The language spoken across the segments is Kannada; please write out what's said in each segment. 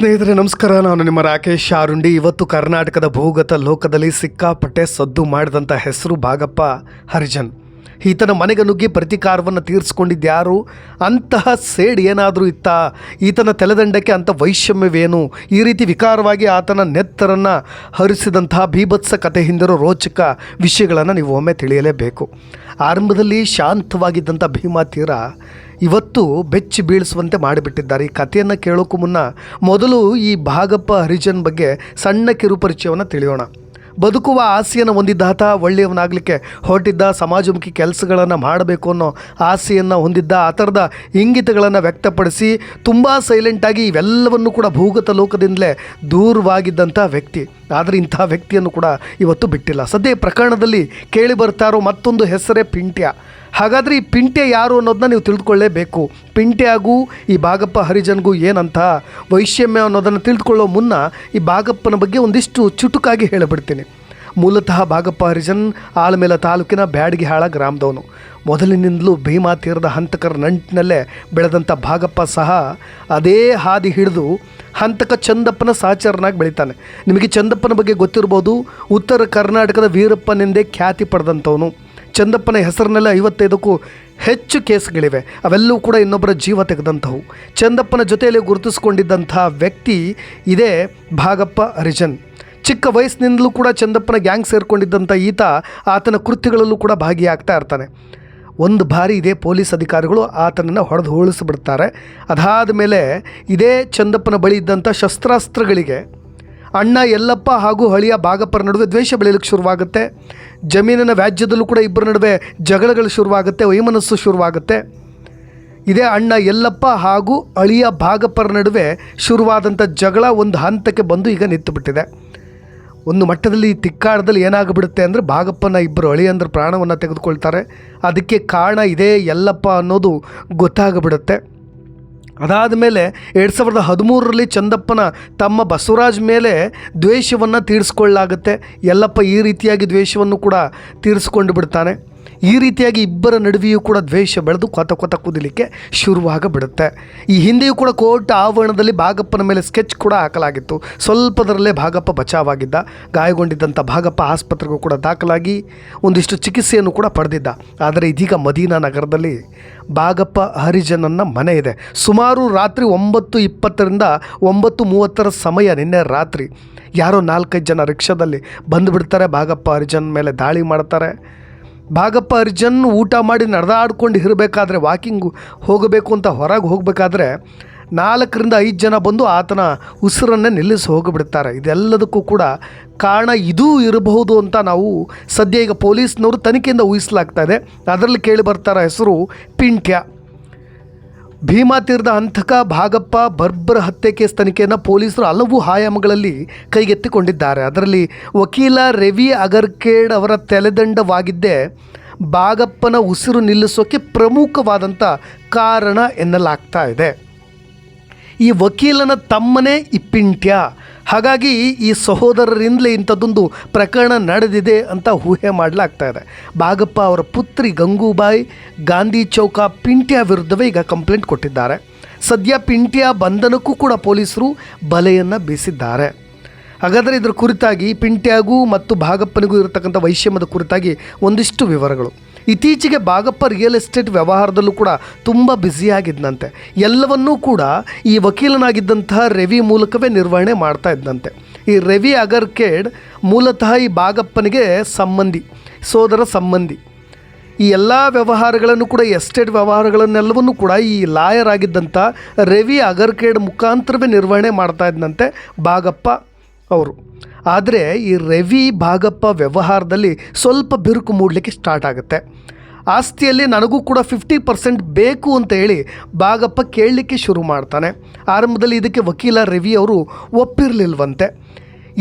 ಸ್ನೇಹಿತರೆ, ನಮಸ್ಕಾರ. ನಾನು ನಿಮ್ಮ ರಾಕೇಶ್ ಶಾರುಂಡಿ ಇವತ್ತು ಕರ್ನಾಟಕದ ಭೂಗತ ಲೋಕದಲ್ಲಿ ಸಿಕ್ಕಾಪಟ್ಟೆ ಸದ್ದು ಮಾಡಿದಂಥ ಹೆಸರು ಭಾಗಪ್ಪ ಹರಿಜನ್. ಈತನ ಮನೆಗೆ ನುಗ್ಗಿ ಪ್ರತಿಕಾರವನ್ನು ತೀರಿಸ್ಕೊಂಡಿದ್ದ್ಯಾರು? ಅಂತಹ ಸೇಡ್ ಏನಾದರೂ ಇತ್ತ? ಈತನ ತಲೆದಂಡಕ್ಕೆ ಅಂಥ ವೈಷಮ್ಯವೇನು? ಈ ರೀತಿ ವಿಕಾರವಾಗಿ ಆತನ ನೆತ್ತರನ್ನು ಹರಿಸಿದಂತಹ ಬೀಭತ್ಸ ಕಥೆ ಹಿಂದಿರೋ ರೋಚಕ ವಿಷಯಗಳನ್ನು ನೀವು ಒಮ್ಮೆ ತಿಳಿಯಲೇಬೇಕು. ಆರಂಭದಲ್ಲಿ ಶಾಂತವಾಗಿದ್ದಂಥ ಭೀಮಾ ತೀರ ಇವತ್ತು ಬೆಚ್ಚಿ ಬೀಳಿಸುವಂತೆ ಮಾಡಿಬಿಟ್ಟಿದ್ದಾರೆ. ಈ ಕಥೆಯನ್ನು ಕೇಳೋಕ್ಕೂ ಮುನ್ನ ಮೊದಲು ಈ ಭಾಗಪ್ಪ ಹರಿಜನ್ ಬಗ್ಗೆ ಸಣ್ಣ ಕಿರುಪರಿಚಯವನ್ನು ತಿಳಿಯೋಣ. ಬದುಕುವ ಆಸೆಯನ್ನು ಹೊಂದಿದ್ದಾತ ಒಳ್ಳೆಯವನಾಗಲಿಕ್ಕೆ ಹೊರಟಿದ್ದ ಸಮಾಜಮುಖಿ ಕೆಲಸಗಳನ್ನು ಮಾಡಬೇಕು ಅನ್ನೋ ಆಸೆಯನ್ನು ಹೊಂದಿದ್ದ ಆ ಥರದ ಇಂಗಿತಗಳನ್ನು ವ್ಯಕ್ತಪಡಿಸಿ ತುಂಬ ಸೈಲೆಂಟಾಗಿ ಇವೆಲ್ಲವನ್ನು ಕೂಡ ಭೂಗತ ಲೋಕದಿಂದಲೇ ದೂರವಾಗಿದ್ದಂಥ ವ್ಯಕ್ತಿ. ಆದರೆ ಇಂಥ ವ್ಯಕ್ತಿಯನ್ನು ಕೂಡ ಇವತ್ತು ಬಿಟ್ಟಿಲ್ಲ. ಸದ್ಯ ಪ್ರಕರಣದಲ್ಲಿ ಕೇಳಿ ಬರ್ತಾ ಇರೋ ಮತ್ತೊಂದು ಹೆಸರೇ ಪಿಂಟ್ಯ. ಹಾಗಾದರೆ ಈ ಪಿಂಟೆ ಯಾರು ಅನ್ನೋದನ್ನ ನೀವು ತಿಳಿದುಕೊಳ್ಳೇಬೇಕು. ಆಗೂ ಈ ಭಾಗಪ್ಪ ಹರಿಜನ್ಗೂ ಏನಂತ ವೈಷಮ್ಯ ಅನ್ನೋದನ್ನು ತಿಳಿದುಕೊಳ್ಳೋ ಮುನ್ನ ಈ ಭಾಗಪ್ಪನ ಬಗ್ಗೆ ಒಂದಿಷ್ಟು ಚುಟುಕಾಗಿ ಹೇಳಿಬಿಡ್ತೀನಿ. ಮೂಲತಃ ಭಾಗಪ್ಪ ಹರಿಜನ್ ಆಲಮೇಲ ತಾಲೂಕಿನ ಬ್ಯಾಡಗಿಹಾಳ ಗ್ರಾಮದವನು. ಮೊದಲಿನಿಂದಲೂ ಭೀಮಾ ತೀರದ ಹಂತಕರ ನಂಟಿನಲ್ಲೇ ಬೆಳೆದಂಥ ಭಾಗಪ್ಪ ಸಹ ಅದೇ ಹಾದಿ ಹಿಡಿದು ಹಂತಕ ಚಂದಪ್ಪನ ಸಹಚರನಾಗಿ ಬೆಳಿತಾನೆ. ನಿಮಗೆ ಚಂದಪ್ಪನ ಬಗ್ಗೆ ಗೊತ್ತಿರ್ಬೋದು, ಉತ್ತರ ಕರ್ನಾಟಕದ ವೀರಪ್ಪನೆಂದೇ ಖ್ಯಾತಿ ಪಡೆದಂಥವನು. ಚಂದಪ್ಪನ ಹೆಸರಿನಲ್ಲಿ ಐವತ್ತೈದಕ್ಕೂ ಹೆಚ್ಚು ಕೇಸ್ಗಳಿವೆ. ಅವೆಲ್ಲವೂ ಕೂಡ ಇನ್ನೊಬ್ಬರ ಜೀವ ತೆಗೆದಂಥವು. ಚಂದಪ್ಪನ ಜೊತೆಯಲ್ಲಿ ಗುರುತಿಸಿಕೊಂಡಿದ್ದಂಥ ವ್ಯಕ್ತಿ ಇದೇ ಭಾಗಪ್ಪ ಹರಿಜನ್. ಚಿಕ್ಕ ವಯಸ್ಸಿನಿಂದಲೂ ಕೂಡ ಚಂದಪ್ಪನ ಗ್ಯಾಂಗ್ ಸೇರಿಕೊಂಡಿದ್ದಂಥ ಈತ ಆತನ ಕೃತ್ಯಗಳಲ್ಲೂ ಕೂಡ ಭಾಗಿಯಾಗ್ತಾ ಇರ್ತಾನೆ. ಒಂದು ಬಾರಿ ಇದೇ ಪೊಲೀಸ್ ಅಧಿಕಾರಿಗಳು ಆತನನ್ನು ಹೊಡೆದು ಹೋಳಿಸಿಬಿಡ್ತಾರೆ ಅದಾದ ಮೇಲೆ ಇದೇ ಚಂದಪ್ಪನ ಬಳಿ ಇದ್ದಂಥ ಶಸ್ತ್ರಾಸ್ತ್ರಗಳಿಗೆ ಅಣ್ಣ ಯಲ್ಲಪ್ಪ ಹಾಗೂ ಹಳಿಯ ಭಾಗಪ್ಪರ ನಡುವೆ ದ್ವೇಷ ಬೆಳೆಯಲಿಕ್ಕೆ ಶುರುವಾಗುತ್ತೆ. ಜಮೀನಿನ ವ್ಯಾಜ್ಯದಲ್ಲೂ ಕೂಡ ಇಬ್ಬರ ನಡುವೆ ಜಗಳಗಳು ಶುರುವಾಗುತ್ತೆ, ವೈಮನಸ್ಸು ಶುರುವಾಗುತ್ತೆ. ಇದೇ ಅಣ್ಣ ಯಲ್ಲಪ್ಪ ಹಾಗೂ ಅಳಿಯ ಭಾಗಪ್ಪರ ನಡುವೆ ಶುರುವಾದಂಥ ಜಗಳ ಒಂದು ಹಂತಕ್ಕೆ ಬಂದು ಈಗ ನಿಂತುಬಿಟ್ಟಿದೆ. ಒಂದು ಮಟ್ಟದಲ್ಲಿ ಈ ತಿಕ್ಕಾಟದಲ್ಲಿ ಏನಾಗ್ಬಿಡುತ್ತೆ ಅಂದರೆ ಭಾಗಪ್ಪನ ಇಬ್ಬರು ಅಳಿಯಂದ್ರ ಪ್ರಾಣವನ್ನು ತೆಗೆದುಕೊಳ್ತಾರೆ. ಅದಕ್ಕೆ ಕಾರಣ ಇದೇ ಯಲ್ಲಪ್ಪ ಅನ್ನೋದು ಗೊತ್ತಾಗ್ಬಿಡುತ್ತೆ. ಅದಾದ ಮೇಲೆ ಎರಡು ಸಾವಿರದ ಹದಿಮೂರರಲ್ಲಿ ಚಂದಪ್ಪನ ತಮ್ಮ ಬಸವರಾಜ್ ಮೇಲೆ ದ್ವೇಷವನ್ನು ತೀರಿಸ್ಕೊಳ್ಳಾಗುತ್ತೆ. ಎಲ್ಲಪ್ಪ ಈ ರೀತಿಯಾಗಿ ದ್ವೇಷವನ್ನು ಕೂಡ ತೀರಿಸ್ಕೊಂಡು ಬಿಡ್ತಾನೆ. ಈ ರೀತಿಯಾಗಿ ಇಬ್ಬರ ನಡುವೆಯೂ ಕೂಡ ದ್ವೇಷ ಬೆಳೆದು ಕೊತ ಕೊತ ಕುದಿಲಿಕ್ಕೆ ಶುರುವಾಗಬಿಡುತ್ತೆ. ಈ ಹಿಂದೆಯೂ ಕೂಡ ಕೋರ್ಟ್ ಆವರಣದಲ್ಲಿ ಭಾಗಪ್ಪನ ಮೇಲೆ ಸ್ಕೆಚ್ ಕೂಡ ಹಾಕಲಾಗಿತ್ತು. ಸ್ವಲ್ಪದರಲ್ಲೇ ಭಾಗಪ್ಪ ಬಚಾವಾಗಿದ್ದ. ಗಾಯಗೊಂಡಿದ್ದಂಥ ಭಾಗಪ್ಪ ಆಸ್ಪತ್ರೆಗೂ ಕೂಡ ದಾಖಲಾಗಿ ಒಂದಿಷ್ಟು ಚಿಕಿತ್ಸೆಯನ್ನು ಕೂಡ ಪಡೆದಿದ್ದ. ಆದರೆ ಇದೀಗ ಮದೀನಾ ನಗರದಲ್ಲಿ ಭಾಗಪ್ಪ ಹರಿಜನನ್ನ ಮನೆ ಇದೆ. ಸುಮಾರು ರಾತ್ರಿ ಒಂಬತ್ತು ಇಪ್ಪತ್ತರಿಂದ ಒಂಬತ್ತು ಮೂವತ್ತರ ಸಮಯ ನಿನ್ನೆ ರಾತ್ರಿ. ಯಾರೋ ನಾಲ್ಕೈದು ಜನ ರಿಕ್ಷಾದಲ್ಲಿ ಬಂದುಬಿಡ್ತಾರೆ. ಭಾಗಪ್ಪ ಹರಿಜನ್ ಮೇಲೆ ದಾಳಿ ಮಾಡ್ತಾರೆ. ಭಾಗಪ್ಪ ಅರ್ಜನ್ ಊಟ ಮಾಡಿ ನಡೆದಾಡ್ಕೊಂಡು ಇರಬೇಕಾದ್ರೆ ವಾಕಿಂಗ್ ಹೋಗಬೇಕು ಅಂತ ಹೊರಗೆ ಹೋಗಬೇಕಾದ್ರೆ ನಾಲ್ಕರಿಂದ ಐದು ಜನ ಬಂದು ಆತನ ಉಸಿರನ್ನೇ ನಿಲ್ಲಿಸಿ ಹೋಗಿಬಿಡ್ತಾರೆ. ಇದೆಲ್ಲದಕ್ಕೂ ಕೂಡ ಕಾರಣ ಇದೂ ಇರಬಹುದು ಅಂತ ನಾವು ಸದ್ಯ ಈಗ ಪೊಲೀಸ್ನವರು ತನಿಖೆಯಿಂದ ಊಹಿಸಲಾಗ್ತಾ ಇದೆ. ಅದರಲ್ಲಿ ಕೇಳಿ ಬರ್ತಾರ ಹೆಸರು ಪಿಂಟ್ಯ. ಭೀಮಾ ತೀರದ ಹಂತಕ ಭಾಗಪ್ಪ ಬರ್ಬರ ಹತ್ಯೆ ಕೇಸ್ ತನಿಖೆಯನ್ನು ಪೊಲೀಸರು ಹಲವು ಆಯಾಮಗಳಲ್ಲಿ ಕೈಗೆತ್ತಿಕೊಂಡಿದ್ದಾರೆ. ಅದರಲ್ಲಿ ವಕೀಲ ರವಿ ಅಗರ್ಕೇಡ್ ಅವರ ತಲೆದಂಡವಾಗಿದ್ದೇ ಭಾಗಪ್ಪನ ಉಸಿರು ನಿಲ್ಲಿಸೋಕ್ಕೆ ಪ್ರಮುಖವಾದಂಥ ಕಾರಣ ಎನ್ನಲಾಗ್ತಾ ಇದೆ. ಈ ವಕೀಲನ ತಮ್ಮನೇ ಇಪ್ಪಿಂಟ್ಯ. ಹಾಗಾಗಿ ಈ ಸಹೋದರರಿಂದಲೇ ಇಂಥದ್ದೊಂದು ಪ್ರಕರಣ ನಡೆದಿದೆ ಅಂತ ಊಹೆ ಮಾಡಲಾಗ್ತಾ ಇದೆ. ಭಾಗಪ್ಪ ಅವರ ಪುತ್ರಿ ಗಂಗೂಬಾಯಿ ಗಾಂಧಿ ಚೌಕ ಪಿಂಟ್ಯ ವಿರುದ್ಧವೇ ಈಗ ಕಂಪ್ಲೇಂಟ್ ಕೊಟ್ಟಿದ್ದಾರೆ. ಸದ್ಯ ಪಿಂಟ್ಯ ಬಂಧನಕ್ಕೂ ಕೂಡ ಪೊಲೀಸರು ಬಲೆಯನ್ನು ಬೀಸಿದ್ದಾರೆ. ಹಾಗಾದರೆ ಇದರ ಕುರಿತಾಗಿ ಪಿಂಟ್ಯಾಗೂ ಮತ್ತು ಭಾಗಪ್ಪನಿಗೂ ಇರತಕ್ಕಂಥ ವೈಷಮ್ಯದ ಕುರಿತಾಗಿ ಒಂದಿಷ್ಟು ವಿವರಗಳು. ಇತ್ತೀಚೆಗೆ ಭಾಗಪ್ಪ ರಿಯಲ್ ಎಸ್ಟೇಟ್ ವ್ಯವಹಾರದಲ್ಲೂ ಕೂಡ ತುಂಬ ಬ್ಯುಸಿಯಾಗಿದ್ದಂತೆ ಎಲ್ಲವನ್ನೂ ಕೂಡ ಈ ವಕೀಲನಾಗಿದ್ದಂತಹ ರವಿ ಮೂಲಕವೇ ನಿರ್ವಹಣೆ ಮಾಡ್ತಾ ಇದ್ದಂತೆ ಈ ರವಿ ಅಗರ್ಕೇಡ್ ಮೂಲತಃ ಈ ಭಾಗಪ್ಪನಿಗೆ ಸಂಬಂಧಿ, ಸೋದರ ಸಂಬಂಧಿ. ಈ ಎಲ್ಲ ವ್ಯವಹಾರಗಳನ್ನು ಕೂಡ ಎಸ್ಟೇಟ್ ವ್ಯವಹಾರಗಳನ್ನೆಲ್ಲವನ್ನೂ ಕೂಡ ಈ ಲಾಯರ್ ಆಗಿದ್ದಂಥ ರವಿ ಅಗರ್ಕೇಡ್ ಮುಖಾಂತರವೇ ನಿರ್ವಹಣೆ ಮಾಡ್ತಾ ಇದ್ದಂತೆ ಭಾಗಪ್ಪ ಅವರು. ಆದರೆ ಈ ರವಿ ಭಾಗಪ್ಪ ವ್ಯವಹಾರದಲ್ಲಿ ಸ್ವಲ್ಪ ಬಿರುಕು ಮೂಡಲಿಕ್ಕೆ ಸ್ಟಾರ್ಟ್ ಆಗುತ್ತೆ. ಆಸ್ತಿಯಲ್ಲಿ ನನಗೂ ಕೂಡ ಫಿಫ್ಟಿ ಪರ್ಸೆಂಟ್ ಬೇಕು ಅಂತ ಹೇಳಿ ಭಾಗಪ್ಪ ಕೇಳಲಿಕ್ಕೆ ಶುರು ಮಾಡ್ತಾನೆ. ಆರಂಭದಲ್ಲಿ ಇದಕ್ಕೆ ವಕೀಲ ರವಿ ಅವರು ಒಪ್ಪಿರಲಿಲ್ವಂತೆ.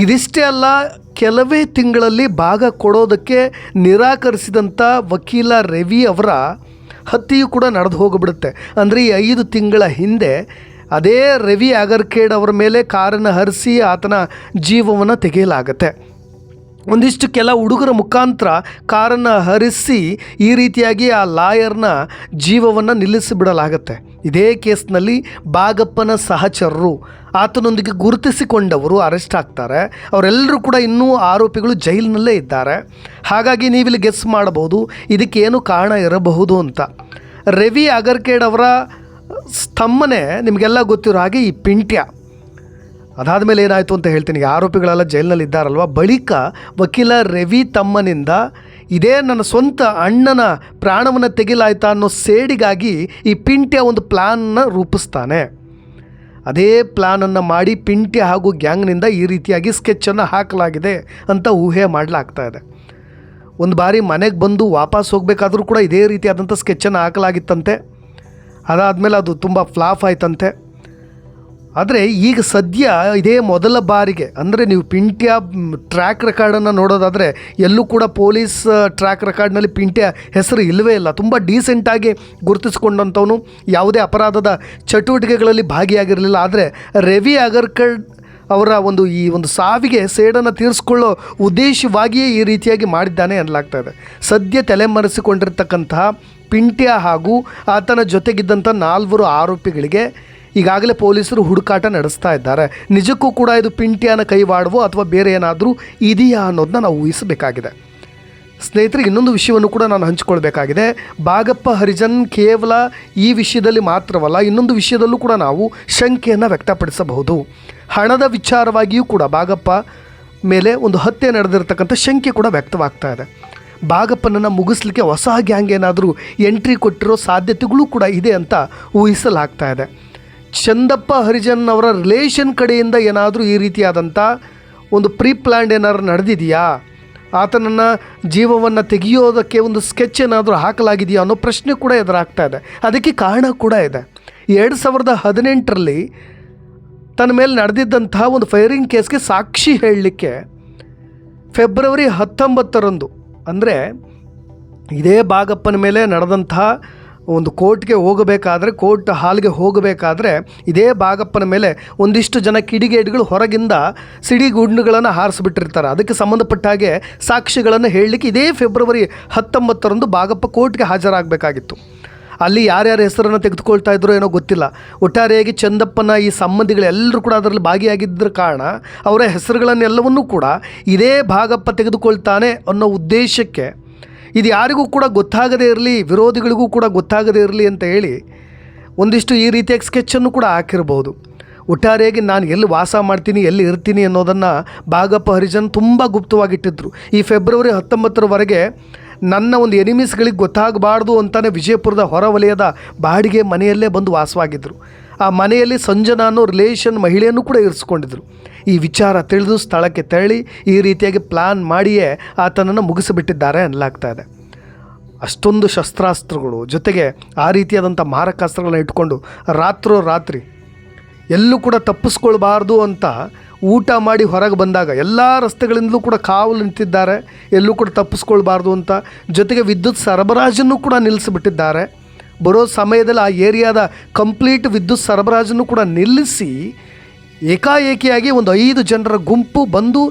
ಇದಿಷ್ಟೇ ಅಲ್ಲ, ಕೆಲವೇ ತಿಂಗಳಲ್ಲಿ ಭಾಗ ಕೊಡೋದಕ್ಕೆ ನಿರಾಕರಿಸಿದಂಥ ವಕೀಲ ರವಿ ಅವರ ಹತ್ಯೆಯು ಕೂಡ ನಡೆದು ಹೋಗಿಬಿಡುತ್ತೆ. ಅಂದರೆ ಈ ಐದು ತಿಂಗಳ ಹಿಂದೆ ಅದೇ ರವಿ ಅಗರ್ಕೇಡ್ ಅವರ ಮೇಲೆ ಕಾರನ್ನು ಹರಿಸಿ ಆತನ ಜೀವವನ್ನು ತೆಗೆಯಲಾಗತ್ತೆ. ಒಂದಿಷ್ಟು ಕೆಲ ಹುಡುಗರ ಮುಖಾಂತರ ಕಾರನ್ನು ಹರಿಸಿ ಈ ರೀತಿಯಾಗಿ ಆ ಲಾಯರ್ನ ಜೀವವನ್ನು ನಿಲ್ಲಿಸಿಬಿಡಲಾಗತ್ತೆ. ಇದೇ ಕೇಸ್ನಲ್ಲಿ ಬಾಗಪ್ಪನ ಸಹಚರರು ಆತನೊಂದಿಗೆ ಗುರುತಿಸಿಕೊಂಡವರು ಅರೆಸ್ಟ್ ಆಗ್ತಾರೆ. ಅವರೆಲ್ಲರೂ ಕೂಡ ಇನ್ನೂ ಆರೋಪಿಗಳು ಜೈಲಿನಲ್ಲೇ ಇದ್ದಾರೆ. ಹಾಗಾಗಿ ನೀವಿಲ್ಲಿ ಗೆಸ್ ಮಾಡಬಹುದು. ಇದಕ್ಕೇನು ಕಾರಣ ಇರಬಹುದು ಅಂತ. ರವಿ ಅಗರ್ಕೇಡ್ ಅವರ ಸ್ತಂಭನೆ ನಿಮಗೆಲ್ಲ ಗೊತ್ತಿರೋ ಹಾಗೆ ಈ ಪಿಂಟ್ಯ. ಅದಾದ ಮೇಲೆ ಏನಾಯಿತು ಅಂತ ಹೇಳ್ತೀನಿ. ಆರೋಪಿಗಳೆಲ್ಲ ಜೈಲಿನಲ್ಲಿ ಇದ್ದಾರಲ್ವ? ಬಳಿಕ ವಕೀಲ ರವಿ ತಮ್ಮನಿಂದ ಇದೇ ನನ್ನ ಸ್ವಂತ ಅಣ್ಣನ ಪ್ರಾಣವನ್ನು ತೆಗಿಲಾಯ್ತಾ ಅನ್ನೋ ಸೇಡಿಗಾಗಿ ಈ ಪಿಂಟ್ಯ ಒಂದು ಪ್ಲ್ಯಾನ್ನ ರೂಪಿಸ್ತಾನೆ. ಅದೇ ಪ್ಲ್ಯಾನನ್ನು ಮಾಡಿ ಪಿಂಟ್ಯ ಹಾಗೂ ಗ್ಯಾಂಗ್ನಿಂದ ಈ ರೀತಿಯಾಗಿ ಸ್ಕೆಚ್ಚನ್ನು ಹಾಕಲಾಗಿದೆ ಅಂತ ಊಹೆ ಮಾಡಲಾಗ್ತಾ ಇದೆ. ಒಂದು ಬಾರಿ ಮನೆಗೆ ಬಂದು ವಾಪಸ್ ಹೋಗಬೇಕಾದ್ರೂ ಕೂಡ ಇದೇ ರೀತಿಯಾದಂಥ ಸ್ಕೆಚ್ಚನ್ನು ಹಾಕಲಾಗಿತ್ತಂತೆ. ಅದಾದಮೇಲೆ ಅದು ತುಂಬ ಫ್ಲಾಫ್ ಆಯ್ತಂತೆ. ಆದರೆ ಈಗ ಸದ್ಯ ಇದೇ ಮೊದಲ ಬಾರಿಗೆ, ಅಂದರೆ ನೀವು ಪಿಂಟ್ಯ ಟ್ರ್ಯಾಕ್ ರೆಕಾರ್ಡನ್ನು ನೋಡೋದಾದರೆ, ಎಲ್ಲೂ ಕೂಡ ಪೊಲೀಸ್ ಟ್ರ್ಯಾಕ್ ರೆಕಾರ್ಡ್ನಲ್ಲಿ ಪಿಂಟ್ಯ ಹೆಸರು ಇಲ್ಲವೇ ಇಲ್ಲ. ತುಂಬ ಡೀಸೆಂಟಾಗಿ ಗುರುತಿಸ್ಕೊಂಡಂಥವನು ಯಾವುದೇ ಅಪರಾಧದ ಚಟುವಟಿಕೆಗಳಲ್ಲಿ ಭಾಗಿಯಾಗಿರಲಿಲ್ಲ. ಆದರೆ ರವಿ ಅಗರ್ಕರ್ ಅವರ ಒಂದು ಈ ಒಂದು ಸಾವಿಗೆ ಸೇಡನ್ನು ತೀರಿಸ್ಕೊಳ್ಳೋ ಉದ್ದೇಶವಾಗಿಯೇ ಈ ರೀತಿಯಾಗಿ ಮಾಡಿದ್ದಾನೆ ಅನ್ನಲಾಗ್ತಾ ಇದೆ. ಸದ್ಯ ತಲೆಮರೆಸಿಕೊಂಡಿರ್ತಕ್ಕಂತಹ ಪಿಂಟ್ಯ ಹಾಗೂ ಆತನ ಜೊತೆಗಿದ್ದಂಥ ನಾಲ್ವರು ಆರೋಪಿಗಳಿಗೆ ಈಗಾಗಲೇ ಪೊಲೀಸರು ಹುಡುಕಾಟ ನಡೆಸ್ತಾ ಇದ್ದಾರೆ. ನಿಜಕ್ಕೂ ಕೂಡ ಇದು ಪಿಂಟ್ಯಾನ ಕೈವಾಡವೋ ಅಥವಾ ಬೇರೆ ಏನಾದರೂ ಇದೆಯಾ ಅನ್ನೋದನ್ನ ನಾವು ಊಹಿಸಬೇಕಾಗಿದೆ. ಸ್ನೇಹಿತರಿಗೆ ಇನ್ನೊಂದು ವಿಷಯವನ್ನು ಕೂಡ ನಾನು ಹಂಚಿಕೊಳ್ಬೇಕಾಗಿದೆ. ಬಾಗಪ್ಪ ಹರಿಜನ್ ಕೇವಲ ಈ ವಿಷಯದಲ್ಲಿ ಮಾತ್ರವಲ್ಲ, ಇನ್ನೊಂದು ವಿಷಯದಲ್ಲೂ ಕೂಡ ನಾವು ಶಂಕೆಯನ್ನು ವ್ಯಕ್ತಪಡಿಸಬಹುದು. ಹಣದ ವಿಚಾರವಾಗಿಯೂ ಕೂಡ ಬಾಗಪ್ಪ ಮೇಲೆ ಒಂದು ಹತ್ಯೆ ನಡೆದಿರ್ತಕ್ಕಂಥ ಶಂಕೆ ಕೂಡ ವ್ಯಕ್ತವಾಗ್ತಾ ಇದೆ. ಬಾಗಪ್ಪನನ್ನು ಮುಗಿಸ್ಲಿಕ್ಕೆ ಹೊಸ ಗ್ಯಾಂಗ್ ಏನಾದರೂ ಎಂಟ್ರಿ ಕೊಟ್ಟಿರೋ ಸಾಧ್ಯತೆಗಳು ಕೂಡ ಇದೆ ಅಂತ ಊಹಿಸಲಾಗ್ತಾ ಇದೆ. ಚಂದಪ್ಪ ಹರಿಜನ್ ಅವರ ರಿಲೇಷನ್ ಕಡೆಯಿಂದ ಏನಾದರೂ ಈ ರೀತಿಯಾದಂಥ ಒಂದು ಪ್ರೀ ಪ್ಲ್ಯಾಂಡ್ ಏನಾದ್ರು ನಡೆದಿದೆಯಾ? ಆತನನ್ನು ಜೀವವನ್ನು ತೆಗೆಯೋದಕ್ಕೆ ಒಂದು ಸ್ಕೆಚ್ ಏನಾದರೂ ಹಾಕಲಾಗಿದೆಯಾ ಅನ್ನೋ ಪ್ರಶ್ನೆ ಕೂಡ ಎದುರಾಗ್ತಾ ಇದೆ. ಅದಕ್ಕೆ ಕಾರಣ ಕೂಡ ಇದೆ. ಎರಡು ಸಾವಿರದ ಹದಿನೆಂಟರಲ್ಲಿ ತನ್ನ ಮೇಲೆ ನಡೆದಿದ್ದಂತಹ ಒಂದು ಫೈರಿಂಗ್ ಕೇಸ್ಗೆ ಸಾಕ್ಷಿ ಹೇಳಲಿಕ್ಕೆ ಫೆಬ್ರವರಿ ಹತ್ತೊಂಬತ್ತರಂದು ಅಂದರೆ ಇದೇ ಬಾಗಪ್ಪನ ಮೇಲೆ ನಡೆದಂತಹ ಒಂದು ಕೋರ್ಟ್ಗೆ ಹೋಗಬೇಕಾದ್ರೆ, ಕೋರ್ಟ್ ಹಾಲ್ಗೆ ಹೋಗಬೇಕಾದ್ರೆ ಇದೇ ಬಾಗಪ್ಪನ ಮೇಲೆ ಒಂದಿಷ್ಟು ಜನ ಕಿಡಿಗೇಡಿಗಳು ಹೊರಗಿಂದ ಸಿಡಿಗುಂಡುಗಳನ್ನು ಹಾರಿಸ್ಬಿಟ್ಟಿರ್ತಾರೆ. ಅದಕ್ಕೆ ಸಂಬಂಧಪಟ್ಟ ಹಾಗೆ ಸಾಕ್ಷಿಗಳನ್ನು ಹೇಳಲಿಕ್ಕೆ ಇದೇ ಫೆಬ್ರವರಿ ಹತ್ತೊಂಬತ್ತರಂದು ಬಾಗಪ್ಪ ಕೋರ್ಟ್ಗೆ ಹಾಜರಾಗಬೇಕಾಗಿತ್ತು. ಅಲ್ಲಿ ಯಾರ್ಯಾರ ಹೆಸರನ್ನು ತೆಗೆದುಕೊಳ್ತಾ ಇದ್ರು ಏನೋ ಗೊತ್ತಿಲ್ಲ. ಒಟ್ಟಾರೆಯಾಗಿ ಚಂದಪ್ಪನ ಈ ಸಂಬಂಧಿಗಳೆಲ್ಲರೂ ಕೂಡ ಅದರಲ್ಲಿ ಭಾಗಿಯಾಗಿದ್ದರ ಕಾರಣ ಅವರ ಹೆಸರುಗಳನ್ನೆಲ್ಲವನ್ನೂ ಕೂಡ ಇದೇ ಭಾಗಪ್ಪ ತೆಗೆದುಕೊಳ್ತಾನೆ ಅನ್ನೋ ಉದ್ದೇಶಕ್ಕೆ ಇದು ಯಾರಿಗೂ ಕೂಡ ಗೊತ್ತಾಗದೇ ಇರಲಿ, ವಿರೋಧಿಗಳಿಗೂ ಕೂಡ ಗೊತ್ತಾಗದೇ ಇರಲಿ ಅಂತ ಹೇಳಿ ಒಂದಿಷ್ಟು ಈ ರೀತಿಯಾಗಿ ಸ್ಕೆಚ್ಚನ್ನು ಕೂಡ ಹಾಕಿರ್ಬೋದು. ಒಟ್ಟಾರೆಯಾಗಿ ನಾನು ಎಲ್ಲಿ ವಾಸ ಮಾಡ್ತೀನಿ, ಎಲ್ಲಿ ಇರ್ತೀನಿ ಅನ್ನೋದನ್ನು ಭಾಗಪ್ಪ ಹರಿಜನ್ ತುಂಬ ಗುಪ್ತವಾಗಿಟ್ಟಿದ್ರು. ಈ ಫೆಬ್ರವರಿ ಹತ್ತೊಂಬತ್ತರವರೆಗೆ ನನ್ನ ಒಂದು ಎನಿಮೀಸ್ಗಳಿಗೆ ಗೊತ್ತಾಗಬಾರ್ದು ಅಂತಲೇ ವಿಜಯಪುರದ ಹೊರವಲಯದ ಬಾಡಿಗೆ ಮನೆಯಲ್ಲೇ ಬಂದು ವಾಸವಾಗಿದ್ದರು ಆ ಮನೆಯಲ್ಲಿ ಸಂಜನಾ ಅನ್ನೋ ರಿಲೇಷನ್ ಮಹಿಳೆಯನ್ನು ಕೂಡ ಇರಿಸ್ಕೊಂಡಿದ್ರು. ಈ ವಿಚಾರ ತಿಳಿದು ಸ್ಥಳಕ್ಕೆ ತೆರಳಿ ಈ ರೀತಿಯಾಗಿ ಪ್ಲ್ಯಾನ್ ಮಾಡಿಯೇ ಆತನನ್ನು ಮುಗಿಸಿಬಿಟ್ಟಿದ್ದಾರೆ ಅನ್ನಲಾಗ್ತಾ ಇದೆ. ಅಷ್ಟೊಂದು ಶಸ್ತ್ರಾಸ್ತ್ರಗಳು ಜೊತೆಗೆ ಆ ರೀತಿಯಾದಂಥ ಮಾರಕಾಸ್ತ್ರಗಳನ್ನ ಇಟ್ಕೊಂಡು ರಾತ್ರೋ ರಾತ್ರಿ ಎಲ್ಲೂ ಕೂಡ ತಪ್ಪಿಸ್ಕೊಳ್ಬಾರ್ದು ಅಂತ ಊಟ ಮಾಡಿ ಹೊರಗೆ ಬಂದಾಗ ಎಲ್ಲ ರಸ್ತೆಗಳಿಂದಲೂ ಕೂಡ ಕಾವಲು ನಿಂತಿದ್ದಾರೆ, ಎಲ್ಲೂ ಕೂಡ ತಪ್ಪಿಸ್ಕೊಳ್ಬಾರ್ದು ಅಂತ. ಜೊತೆಗೆ ವಿದ್ಯುತ್ ಸರಬರಾಜನ್ನು ಕೂಡ ನಿಲ್ಲಿಸಿಬಿಟ್ಟಿದ್ದಾರೆ. ಬರೋ ಸಮಯದಲ್ಲಿ ಆ ಏರಿಯಾದ ಕಂಪ್ಲೀಟ್ ವಿದ್ಯುತ್ ಸರಬರಾಜನ್ನು ಕೂಡ ನಿಲ್ಲಿಸಿ ಏಕಾಏಕಿಯಾಗಿ ಒಂದು ಐದು ಜನರ ಗುಂಪು ಬಂದು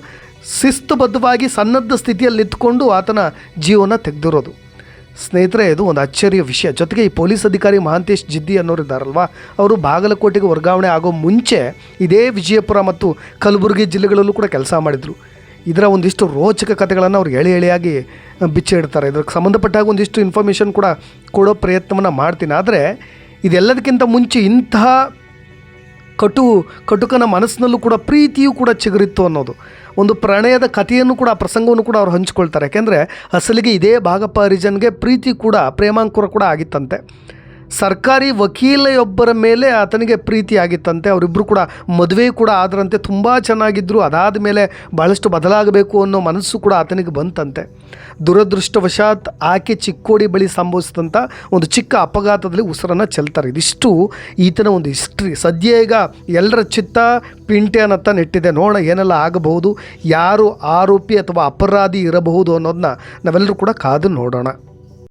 ಶಿಸ್ತುಬದ್ಧವಾಗಿ ಸನ್ನದ್ಧ ಸ್ಥಿತಿಯಲ್ಲಿ ನಿಂತ್ಕೊಂಡು ಆತನ ಜೀವನ ತೆಗೆದಿರೋದು. ಸ್ನೇಹಿತರೆ, ಇದು ಒಂದು ಅಚ್ಚರಿಯ ವಿಷಯ. ಜೊತೆಗೆ ಈ ಪೊಲೀಸ್ ಅಧಿಕಾರಿ ಮಹಾಂತೇಶ್ ಜಿದ್ದಿ ಅನ್ನೋರು ಇದ್ದಾರಲ್ವ ಅವರು ಬಾಗಲಕೋಟೆಗೆ ವರ್ಗಾವಣೆ ಆಗೋ ಮುಂಚೆ ಇದೇ ವಿಜಯಪುರ ಮತ್ತು ಕಲಬುರಗಿ ಜಿಲ್ಲೆಗಳಲ್ಲೂ ಕೂಡ ಕೆಲಸ ಮಾಡಿದರು. ಇದರ ಒಂದಿಷ್ಟು ರೋಚಕ ಕಥೆಗಳನ್ನು ಅವ್ರು ಎಳೆ ಎಳೆಯಾಗಿ ಬಿಚ್ಚಿಡ್ತಾರೆ ಇದಕ್ಕೆ ಸಂಬಂಧಪಟ್ಟಾಗ ಒಂದಿಷ್ಟು ಇನ್ಫಾರ್ಮೇಷನ್ ಕೂಡ ಕೊಡೋ ಪ್ರಯತ್ನವನ್ನು ಮಾಡ್ತೀನಿ. ಆದರೆ, ಇದೆಲ್ಲದಕ್ಕಿಂತ ಮುಂಚೆ ಇಂತಹ ಕಟು, ಕಟುಕನ ಮನಸ್ಸಿನಲ್ಲೂ ಕೂಡ ಪ್ರೀತಿಯೂ ಕೂಡ ಚಿಗುರಿತ್ತು ಅನ್ನೋದು. ಒಂದು ಪ್ರಣಯದ ಕಥೆಯನ್ನು ಕೂಡ ಆ ಪ್ರಸಂಗವನ್ನು ಕೂಡ ಅವ್ರು ಹಂಚ್ಕೊಳ್ತಾರೆ. ಯಾಕೆಂದರೆ, ಅಸಲಿಗೆ ಇದೇ ಭಾಗಪ್ಪ ಹರಿಜನ್ಗೆ ಪ್ರೀತಿ ಕೂಡ, ಪ್ರೇಮಾಂಕುರ ಕೂಡ ಆಗಿತ್ತಂತೆ. ಸರ್ಕಾರಿ ವಕೀಲೆಯೊಬ್ಬರ ಮೇಲೆ ಆತನಿಗೆ ಪ್ರೀತಿ ಆಗಿತ್ತಂತೆ ಅವರಿಬ್ಬರು ಕೂಡ ಮದುವೆ ಕೂಡ ಆದರಂತೆ ತುಂಬ ಚೆನ್ನಾಗಿದ್ದರು ಅದಾದ ಮೇಲೆ ಭಾಳಷ್ಟು ಬದಲಾಗಬೇಕು ಅನ್ನೋ ಮನಸ್ಸು ಕೂಡ ಆತನಿಗೆ ಬಂತಂತೆ. ದುರದೃಷ್ಟವಶಾತ್ ಆಕೆ ಚಿಕ್ಕೋಡಿ ಬಳಿ ಸಂಭವಿಸಿದಂಥ ಒಂದು ಚಿಕ್ಕ ಅಪಘಾತದಲ್ಲಿ ಉಸಿರನ್ನು ಚೆಲ್ತಾರೆ. ಇದಿಷ್ಟು ಈತನ ಒಂದು ಹಿಸ್ಟ್ರಿ. ಸದ್ಯ ಈಗ ಎಲ್ಲರ ಚಿತ್ತ ಪಿಂಟೆನತ್ತ ನೆಟ್ಟಿದೆ. ನೋಡೋಣ ಏನೆಲ್ಲ ಆಗಬಹುದು, ಯಾರು ಆರೋಪಿ ಅಥವಾ ಅಪರಾಧಿ ಇರಬಹುದು ಅನ್ನೋದನ್ನ ನಾವೆಲ್ಲರೂ ಕೂಡ ಕಾದು ನೋಡೋಣ.